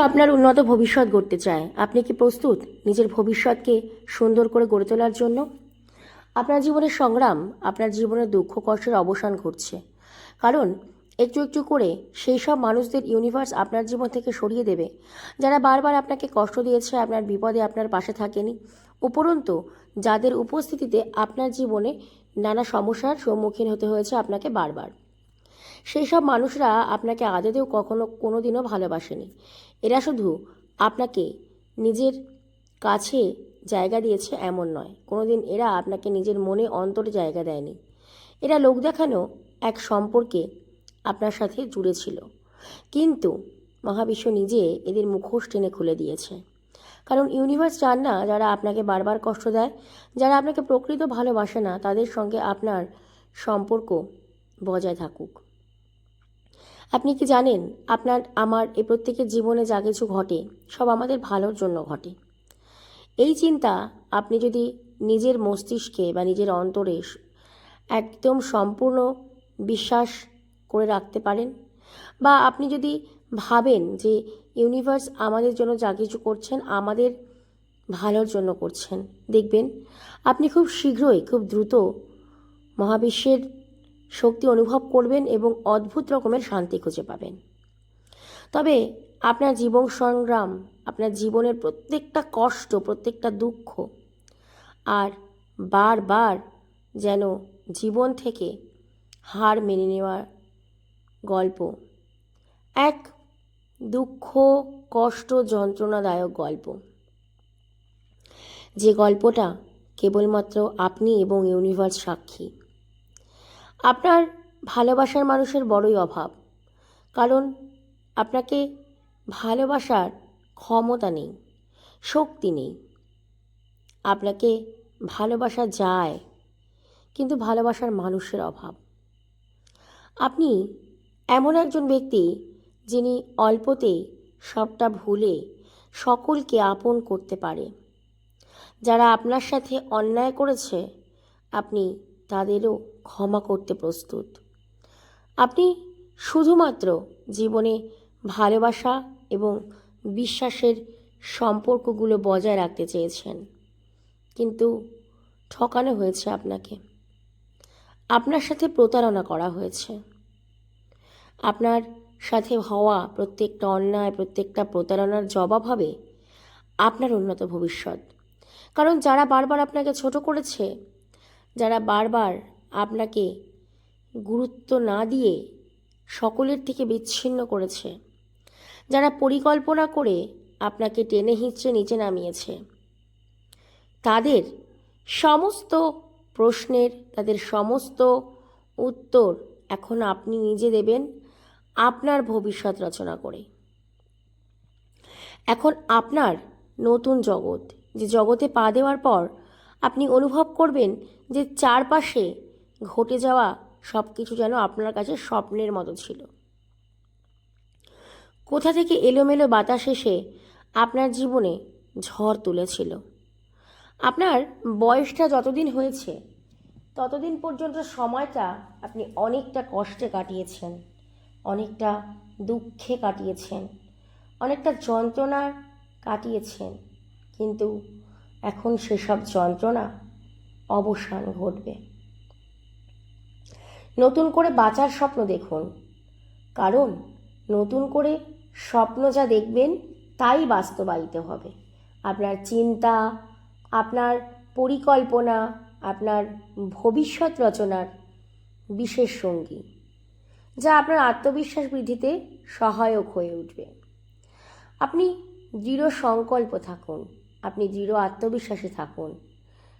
আপনার উন্নত ভবিষ্যৎ গড়তে চায়। আপনি কি প্রস্তুত নিজের ভবিষ্যৎকে সুন্দর করে গড়ে তোলার জন্য? আপনার জীবনের সংগ্রাম, আপনার জীবনের দুঃখ কষ্টের অবসান ঘটছে। কারণ একটু একটু করে সেই সব মানুষদের ইউনিভার্স আপনার জীবন থেকে সরিয়ে দেবে, যারা বারবার আপনাকে কষ্ট দিয়েছে, আপনার বিপদে আপনার পাশে থাকেনি। উপরন্তু, যাদের উপস্থিতিতে আপনার জীবনে নানা সমস্যার সম্মুখীন হতে হয়েছে আপনাকে বারবার। সেই সব মানুষরা আপনাকে আদতেও কখনো কোনো দিনও ভালোবাসেনি। এরা শুধু আপনাকে নিজের কাছে জায়গা দিয়েছে এমন নয়। কোনোদিন এরা আপনাকে নিজের মনে অন্তরে জায়গা দেয়নি। এরা লোক দেখানো এক সম্পর্কে আপনার সাথে জুড়ে ছিল। কিন্তু মহাবিশ্ব নিজে এদের মুখোশ টেনে খুলে দিয়েছে। কারণ ইউনিভার্স চান না যারা আপনাকে বারবার কষ্ট দেয়, যারা আপনাকে প্রকৃত ভালোবাসে না, তাদের সঙ্গে আপনার সম্পর্ক বজায় থাকুক। আপনি কি জানেন, আপনার, আমার এ প্রত্যেকের জীবনে যা কিছু ঘটে, সব আমাদের ভালোর জন্য ঘটে। এই চিন্তা আপনি যদি নিজের মস্তিষ্কে বা নিজের অন্তরে একদম সম্পূর্ণ বিশ্বাস করে রাখতে পারেন বা আপনি যদি ভাবেন যে ইউনিভার্স আমাদের জন্য যা কিছু করছেন, আমাদের ভালোর জন্য করছেন, দেখবেন আপনি খুব শীঘ্রই, খুব দ্রুত মহাবিশ্বের শক্তি অনুভব করবেন এবং অদ্ভুত রকমের শান্তি খুঁজে পাবেন। তবে আপনার জীবন সংগ্রাম, আপনার জীবনের প্রত্যেকটা কষ্ট, প্রত্যেকটা দুঃখ আর বারবার যেন জীবন থেকে হার মেনে নেওয়ার গল্প। এক দুঃখ, কষ্ট, যন্ত্রণাদায়ক গল্প। যে গল্পটা কেবলমাত্র আপনি এবং ইউনিভার্স সাক্ষী। আপনার ভালোবাসার মানুষের বড়ই অভাব। কারণ আপনাকে ভালোবাসার ক্ষমতা নেই, শক্তি নেই। আপনাকে ভালোবাসা যায়, কিন্তু ভালোবাসার মানুষের অভাব। আপনি এমন একজন ব্যক্তি যিনি অল্পতেই সবটা ভুলে সকলকে আপন করতে পারে। যারা আপনার সাথে অন্যায় করেছে, আপনি তাদেরও ক্ষমা করতে প্রস্তুত। আপনি শুধুমাত্র জীবনে ভালোবাসা এবং বিশ্বাসের সম্পর্কগুলো বজায় রাখতে চেয়েছেন। কিন্তু ঠকানো হয়েছে আপনাকে। আপনার সাথে প্রতারণা করা হয়েছে। আপনার সাথে হওয়া প্রত্যেকটা অন্যায়, প্রত্যেকটা প্রতারণার জবাব হবে আপনার উন্নত ভবিষ্যৎ। কারণ যারা বারবার আপনাকে ছোট করেছে, যারা বারবার আপনাকে গুরুত্ব না দিয়ে সকলের থেকে বিচ্ছিন্ন করেছে। যারা পরিকল্পনা করে আপনাকে টেনে হিঁচড়ে নিচে নামিয়েছে, তাদের সমস্ত প্রশ্নের, তাদের সমস্ত উত্তর এখন আপনি নিজে দেবেন, আপনার ভবিষ্যৎ রচনা করে। এখন আপনার নতুন জগৎ, যে জগতে পা দেওয়ার পর আপনি অনুভব করবেন যে চারপাশে ঘটে যাওয়া সব কিছু যেন আপনার কাছে স্বপ্নের মতো ছিল। কোথা থেকে এলোমেলো বাতাস এসে আপনার জীবনে ঝড় তুলেছিল? আপনার বয়সটা যতদিন হয়েছে, ততদিন পর্যন্ত সময়টা আপনি অনেকটা কষ্টে কাটিয়েছেন, অনেকটা দুঃখে কাটিয়েছেন, অনেকটা যন্ত্রণার কাটিয়েছেন, কিন্তু এখন সেসব যন্ত্রণা অবসান ঘটবে। নতুন করে বাঁচার স্বপ্ন দেখুন। কারণ, নতুন করে স্বপ্ন যা দেখবেন, তাই বাস্তবায়িত হবে। আপনার চিন্তা, আপনার পরিকল্পনা, আপনার ভবিষ্যৎ রচনার বিশেষ সঙ্গী, যা আপনার আত্মবিশ্বাস বৃদ্ধিতে সহায়ক হয়ে উঠবে। আপনি দৃঢ় সংকল্প থাকুন, আপনি দৃঢ় আত্মবিশ্বাসী থাকুন।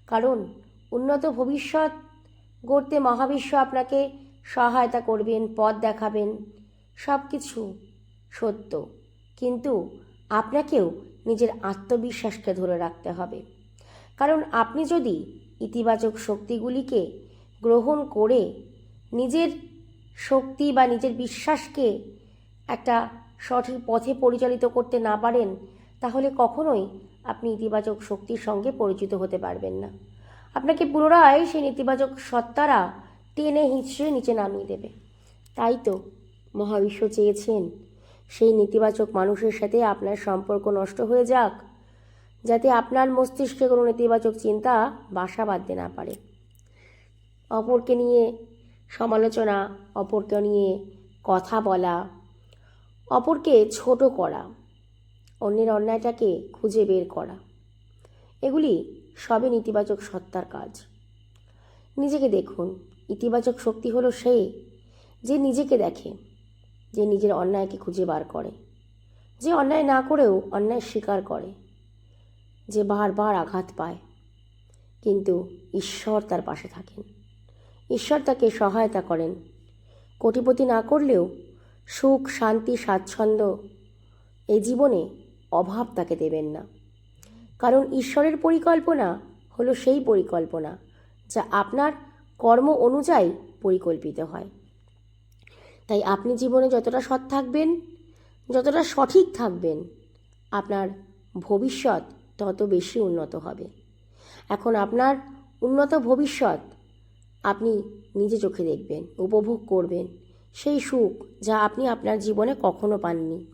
কারণ, উন্নত ভবিষ্যৎ গড়তে মহাবিশ্ব আপনাকে সহায়তা করবেন, পথ দেখাবেন সব কিছু সত্য। কিন্তু আপনাকেও নিজের আত্মবিশ্বাসকে ধরে রাখতে হবে। কারণ আপনি যদি ইতিবাচক শক্তিগুলিকে গ্রহণ করে নিজের শক্তি বা নিজের বিশ্বাসকে একটা সঠিক পথে পরিচালিত করতে না পারেন, তাহলে কখনোই আপনি ইতিবাচক শক্তির সঙ্গে পরিচিত হতে পারবেন না। আপনাকে পুনরায় সেই নেতিবাচক সত্তারা টেনে হিঁচড়ে নিচে নামিয়ে দেবে। তাই তো মহাবিশ্ব চেয়েছেন সেই নেতিবাচক মানুষের সাথে আপনার সম্পর্ক নষ্ট হয়ে যাক, যাতে আপনার মস্তিষ্কে কোনো নেতিবাচক চিন্তা বাসা বাঁধতে না পারে। অপরকে নিয়ে সমালোচনা, অপরকে নিয়ে কথা বলা, অপরকে ছোট করা, অন্যের অন্যায়টাকে খুঁজে বের করা, এগুলি সবই নেতিবাচক সত্তার কাজ। নিজেকে দেখুন, ইতিবাচক শক্তি হলো সে যে নিজেকে দেখে, যে নিজের অন্যায়কে খুঁজে বার করে, যে অন্যায় না করেও অন্যায় স্বীকার করে, যে বারবার আঘাত পায়, কিন্তু ঈশ্বর তার পাশে থাকেন। ঈশ্বর তাকে সহায়তা করেন। কোটিপতি না করলেও সুখ, শান্তি, স্বাচ্ছন্দ্য এই জীবনে অভাব তাকে দেবেন না। কারণ ঈশ্বরের পরিকল্পনা হলো সেই পরিকল্পনা যা আপনার কর্ম অনুযায়ী পরিকল্পিত হয়। তাই আপনি জীবনে যতটা সৎ থাকবেন, যতটা সঠিক থাকবেন, আপনার ভবিষ্যৎ তত বেশি উন্নত হবে। এখন আপনার উন্নত ভবিষ্যৎ আপনি নিজে চোখে দেখবেন, উপভোগ করবেন। সেই সুখ যা আপনি আপনার জীবনে কখনো পাননি।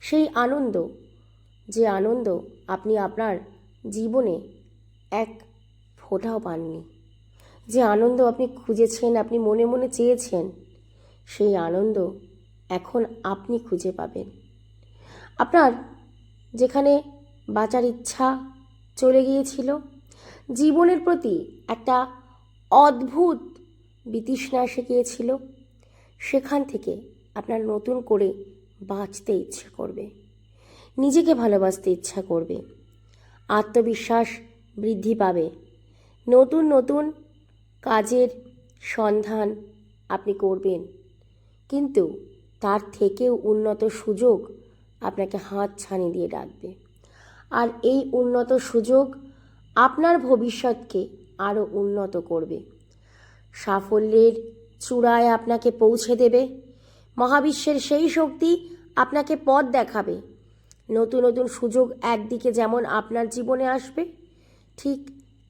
সেই আনন্দ যে আনন্দ আপনি আপনার জীবনে এক ফোঁটাও পাননি, যে আনন্দ আপনি খুঁজেছেন, আপনি মনে মনে চেয়েছেন, সেই আনন্দ এখন আপনি খুঁজে পাবেন। আপনার যেখানে বাঁচার ইচ্ছা চলে গিয়েছিল, জীবনের প্রতি একটা অদ্ভুত বিতৃষ্ণা এসে গিয়েছিল, সেখান থেকে আপনার নতুন করে বাঁচতে ইচ্ছে করবে। নিজেকে ভালোবাসতে ইচ্ছা করবে। আত্মবিশ্বাস বৃদ্ধি পাবে। নতুন নতুন কাজের সন্ধান আপনি করবেন। কিন্তু তার থেকেও উন্নত সুযোগ আপনাকে হাত ছানি দিয়ে ডাকবে। আর এই উন্নত সুযোগ আপনার ভবিষ্যৎকে আরও উন্নত করবে। সাফল্যের চূড়ায় আপনাকে পৌঁছে দেবে। মহাবিশ্বের সেই শক্তি আপনাকে পথ দেখাবে। নতুন নতুন সুযোগ একদিকে যেমন আপনার জীবনে আসবে, ঠিক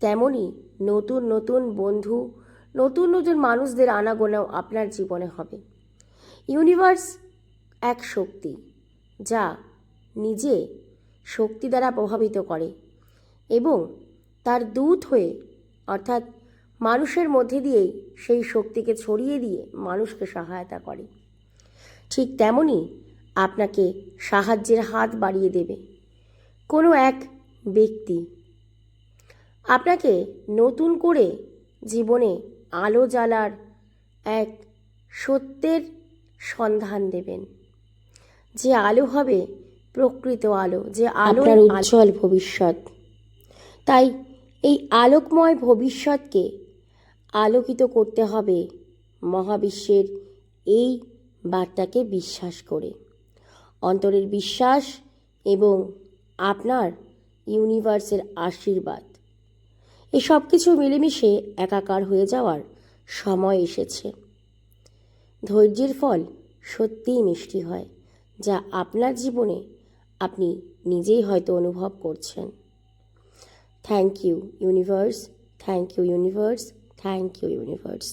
তেমনই নতুন নতুন বন্ধু, নতুন নতুন মানুষদের আনাগোনাও আপনার জীবনে হবে। ইউনিভার্স এক শক্তি যা নিজে শক্তি দ্বারা প্রভাবিত করে এবং তার দূত হয়ে, অর্থাৎ মানুষের মধ্যে দিয়েই সেই শক্তিকে ছড়িয়ে দিয়ে মানুষকে সহায়তা করে। ঠিক তেমনই আপনাকে সাহায্যের হাত বাড়িয়ে দেবে। কোনো এক ব্যক্তি আপনাকে নতুন করে জীবনে আলো জ্বালার এক সত্যের সন্ধান দেবেন। যে আলো হবে প্রকৃত আলো যে আলো উজ্জ্বল ভবিষ্যৎ। তাই এই আলোকময় ভবিষ্যৎকে আলোকিত করতে হবে মহাবিশ্বের এই বার্তাকে বিশ্বাস করে। অন্তরের বিশ্বাস এবং আপনার ইউনিভার্সের আশীর্বাদ। এই সব কিছু মিলেমিশে একাকার হয়ে যাওয়ার সময় এসেছে। ধৈর্যের ফল সত্যিই মিষ্টি হয়, যা আপনার জীবনে আপনি নিজেই হয়তো অনুভব করছেন। Thank you universe, thank you universe, thank you universe.